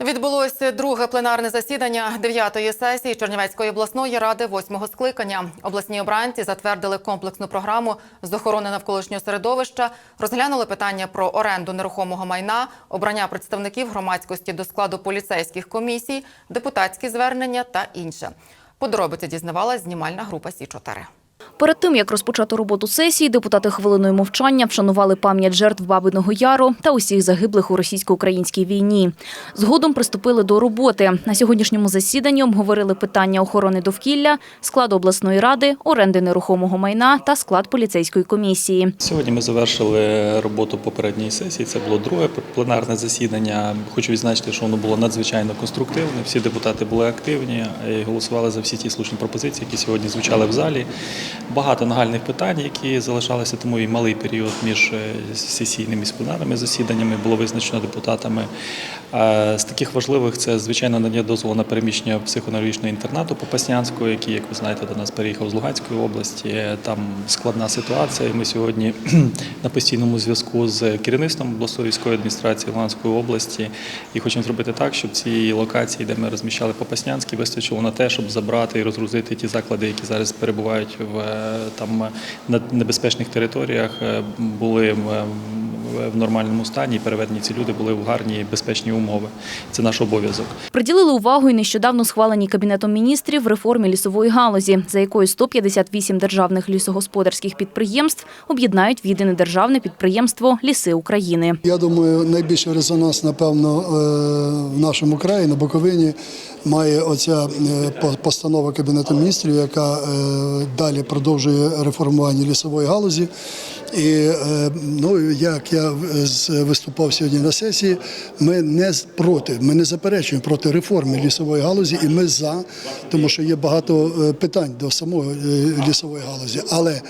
Відбулося друге пленарне засідання дев'ятої сесії Чернівецької обласної ради восьмого скликання. Обласні обранці затвердили комплексну програму з охорони навколишнього середовища, розглянули питання про оренду нерухомого майна, обрання представників громадськості до складу поліцейських комісій, депутатські звернення та інше. Подробиці дізнавалась знімальна група Сі 4 Перед тим, як розпочати роботу сесії, депутати хвилиною мовчання вшанували пам'ять жертв Бабиного Яру та усіх загиблих у російсько-українській війні. Згодом приступили до роботи. На сьогоднішньому засіданні обговорили питання охорони довкілля, складу обласної ради, оренди нерухомого майна та склад поліцейської комісії. Сьогодні ми завершили роботу попередньої сесії. Це було друге пленарне засідання. Хочу відзначити, що воно було надзвичайно конструктивне. Всі депутати були активні і голосували за всі ті слушні пропозиції, які сьогодні звучали в залі. Багато нагальних питань, які залишалися, тому і малий період між е, сесійними і пленарними засіданнями було визначено депутатами. З таких важливих це звичайно надання дозволу на переміщення психоневрологічного інтернату Попаснянського, який, як ви знаєте, до нас переїхав з Луганської області. Там складна ситуація. Ми сьогодні на постійному зв'язку з керівництвом обласної військової адміністрації Луганської області і хочемо зробити так, щоб ці локації, де ми розміщали Попаснянський, вистачило на те, щоб забрати і розгрузити ті заклади, які зараз перебувають в там на небезпечних територіях, е, були в- нормальному стані і переведені ці люди були в гарні безпечні умови. Це наш обов'язок. Приділили увагу й нещодавно схваленій Кабінетом міністрів реформі лісової галузі, за якою 158 державних лісогосподарських підприємств об'єднають в єдине державне підприємство Ліси України. Я думаю, найбільший резонанс, напевно, е, в нашому краї на Буковині має оця е, постанова Кабінету міністрів, яка е, далі продовжує реформування лісової галузі. І ну, як я з- виступав сьогодні на сесії, ми не проти, ми не заперечуємо проти реформи лісової галузі, і ми за, тому що є багато е, питань до самої е, лісової галузі. Але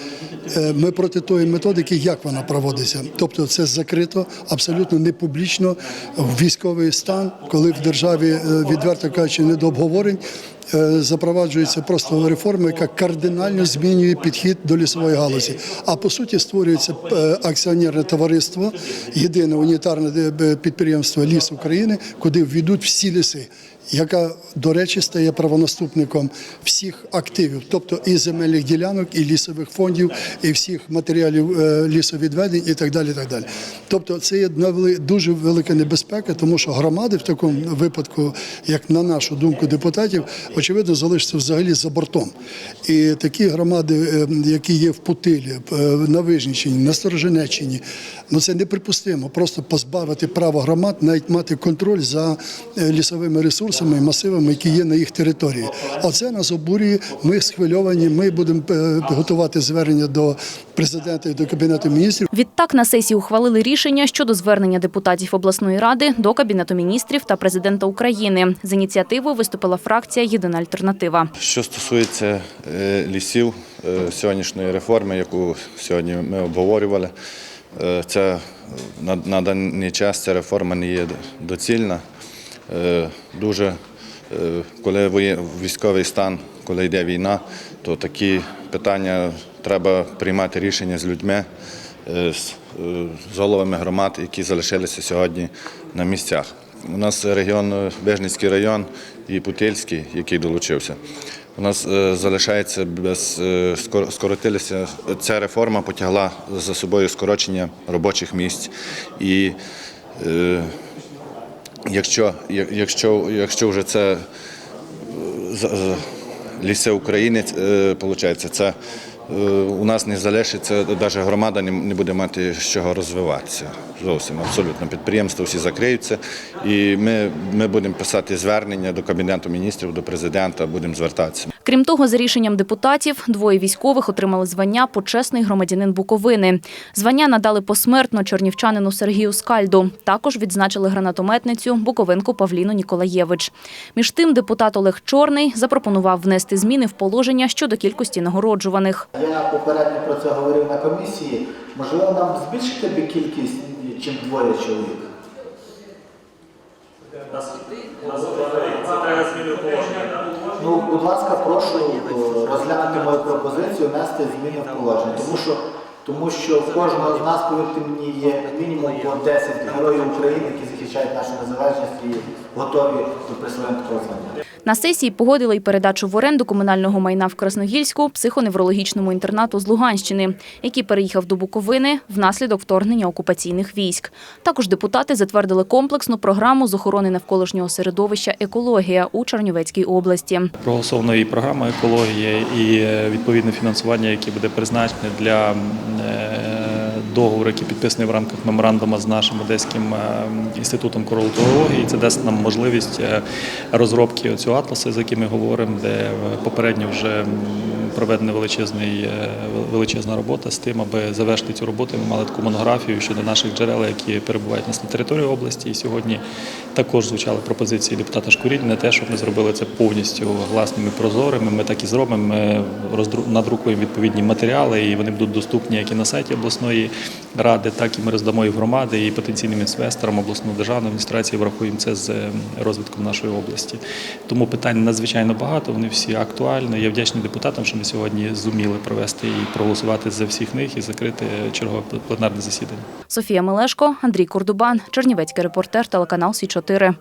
е, ми проти тої методики, як вона проводиться. Тобто це закрито, абсолютно не публічно військовий стан, коли в державі е, відверто кажучи, не до обговорень. Е, Запроваджується просто реформа, яка кардинально змінює підхід до лісової галузі. А по суті створюється е, акціонерне товариство, єдине унітарне е, підприємство Ліс України, куди ввійдуть всі ліси яка, до речі, стає правонаступником всіх активів, тобто і земельних ділянок, і лісових фондів, і всіх матеріалів е, лісовідведень, і так далі. так далі. Тобто, це є дуже велика небезпека, тому що громади в такому випадку, як на нашу думку, депутатів, очевидно, залишаться взагалі за бортом. І такі громади, е, які є в Путилі, е, на Вижниччині, на Сторожинеччині, ну це неприпустимо. Просто позбавити права громад навіть мати контроль за лісовими ресурсами і масивами, які є на їх території. Оце нас обурює. Ми схвильовані. Ми будемо е, готувати звернення до президента і до кабінету міністрів. Відтак на сесії ухвалили рішення щодо звернення депутатів обласної ради до Кабінету міністрів та президента України. З ініціативою виступила фракція Єдина альтернатива. Що стосується е, лісів е, сьогоднішньої реформи, яку сьогодні ми обговорювали, це на даний час ця реформа не є доцільна. Е, Дуже, е, коли військовий стан, коли йде війна, то такі питання треба приймати рішення з людьми, е, з, головами громад, які залишилися сьогодні на місцях. У нас регіон, Вижницький район і Путильський, який долучився. У нас залишається без скоротилися. Ця реформа потягла за собою скорочення робочих місць. І якщо, як- якщо, якщо вже це е, ліси України, виходить, це е, у нас не залишиться, навіть громада не не буде мати з чого розвиватися. Зовсім абсолютно. Підприємства всі закриються. І ми, ми будемо писати звернення до Кабінету міністрів, до президента, будемо звертатися. Крім того, за рішенням депутатів, двоє військових отримали звання почесний громадянин Буковини. Звання надали посмертно чернівчанину Сергію Скальду. Також відзначили гранатометницю Буковинку Павліну Ніколаєвич. Між тим, депутат Олег Чорний запропонував внести зміни в положення щодо кількості нагороджуваних. Я попередньо про це говорив на комісії. Можливо, нам збільшити би кількість, чим двоє чоловік. Ну, будь ласка, прошу е, розглянути мою пропозицію, внести зміни в положення. Тому що Тому що в кожного з нас, повірте мені, є мінімум по 10 героїв України, які захищають нашу незалежність і готові до присвоєння такого звання. На сесії погодили й передачу в оренду комунального майна в Красногільську психоневрологічному інтернату з Луганщини, який переїхав до Буковини внаслідок вторгнення окупаційних військ. Також депутати затвердили комплексну програму з охорони навколишнього середовища «Екологія» у Чернівецькій області. Проголосована і програма екологія, і е, відповідне фінансування, яке буде призначене для м, договору, який підписаний в рамках меморандуму з нашим одеським е, інститутом королтології. Це дасть нам можливість е, розробки цього атласу, з яким ми говоримо, де е, попередньо вже проведена е, величезна робота з тим, аби завершити цю роботу. Ми мали таку монографію щодо наших джерел, які перебувають у нас на території області. І сьогодні також звучали пропозиції депутата Шкуріль на те, щоб ми зробили це повністю гласними прозорими. Ми так і зробимо. Ми надрукуємо відповідні матеріали, і вони будуть доступні як і на сайті обласної ради, так і ми роздамо і громади, і потенційним інвесторам обласної державної адміністрації врахуємо це з е, розвитком нашої області. Тому питань надзвичайно багато. Вони всі актуальні. Я вдячний депутатам, що ми сьогодні зуміли провести і проголосувати за всіх них і закрити чергове пленарне засідання. Софія Мелешко, Андрій Курдубан, Чернівецький репортер, телеканал Сі 4